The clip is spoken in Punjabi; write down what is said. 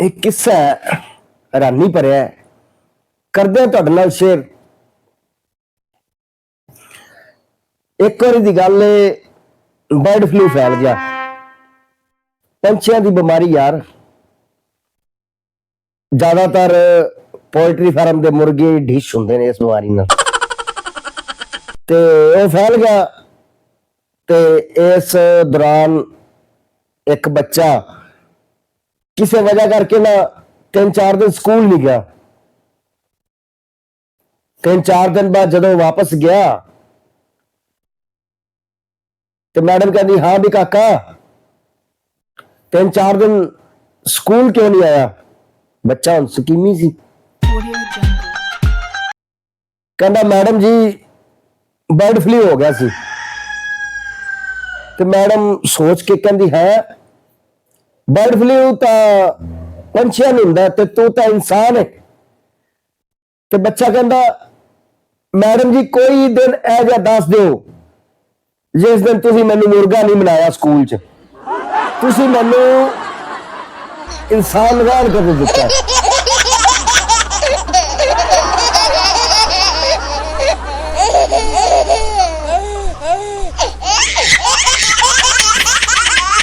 ਇਹ ਕਿੱਸਾ ਹੈਰਾਨੀ ਭਰਿਆ ਹੈ। ਕਰਦੇ ਤੁਹਾਡੇ ਨਾਲ ਸ਼ੇਅਰ। ਇੱਕ ਵਾਰੀ ਦੀ ਗੱਲ ਹੈ ਬਰਡ ਫਲੂ ਫੈਲ ਗਿਆ। ਪੰਛੀਆਂ ਦੀ ਬਿਮਾਰੀ ਯਾਰ। ਜ਼ਿਆਦਾਤਰ ਪੋਲਟਰੀ ਫਾਰਮ ਦੇ ਮੁਰਗੇ ਢਿਸ਼ ਹੁੰਦੇ ਨੇ ਇਸ ਬਿਮਾਰੀ ਨਾਲ। ਤੇ ਉਹ ਫੈਲ ਗਿਆ। ਤੇ ਇਸ ਦੌਰਾਨ ਇੱਕ ਬੱਚਾ ਕਿਸੇ ਵਜ੍ਹਾ ਕਰਕੇ ਨਾ ਤਿੰਨ ਚਾਰ ਦਿਨ ਸਕੂਲ ਨਹੀਂ ਗਿਆ। ਤਿੰਨ ਚਾਰ ਦਿਨ ਬਾਅਦ ਜਦੋਂ ਵਾਪਸ ਗਿਆ, ਤੇ ਮੈਡਮ ਕਹਿੰਦੀ, ਹਾਂ ਵੀ ਕਾਕਾ, ਤਿੰਨ ਚਾਰ ਦਿਨ ਸਕੂਲ ਕਿਉਂ ਨਹੀਂ ਆਇਆ? ਬੱਚਾ ਹੁਣ ਸਕੀਮੀ ਸੀ। ਕਹਿੰਦਾ, ਮੈਡਮ ਜੀ ਬਰਡ ਫਲੂ ਹੋ ਗਿਆ ਸੀ। ਤੇ ਮੈਡਮ ਸੋਚ ਕੇ ਕਹਿੰਦੀ, ਹੈ ਬਰਡ ਫਲੂ ਤਾਂ ਪੰਛੀਆਂ ਨੂੰ ਹੁੰਦਾ ਤੇ ਤੂੰ ਤਾਂ ਇਨਸਾਨ ਹੈ। ਤੇ ਬੱਚਾ ਕਹਿੰਦਾ, ਮੈਡਮ ਜੀ, ਕੋਈ ਦਿਨ ਇਹ ਜਿਹਾ ਦੱਸ ਦਿਓ, ਜਿਸ ਦਿਨ ਤੁਸੀਂ ਮੈਨੂੰ ਮੁਰਗਾ ਨਹੀਂ ਬਣਾਇਆ ਸਕੂਲ 'ਚ। ਤੁਸੀਂ ਮੈਨੂੰ ਇਨਸਾਨ ਰਹਿਣ ਕਰ ਦਿੱਤਾ।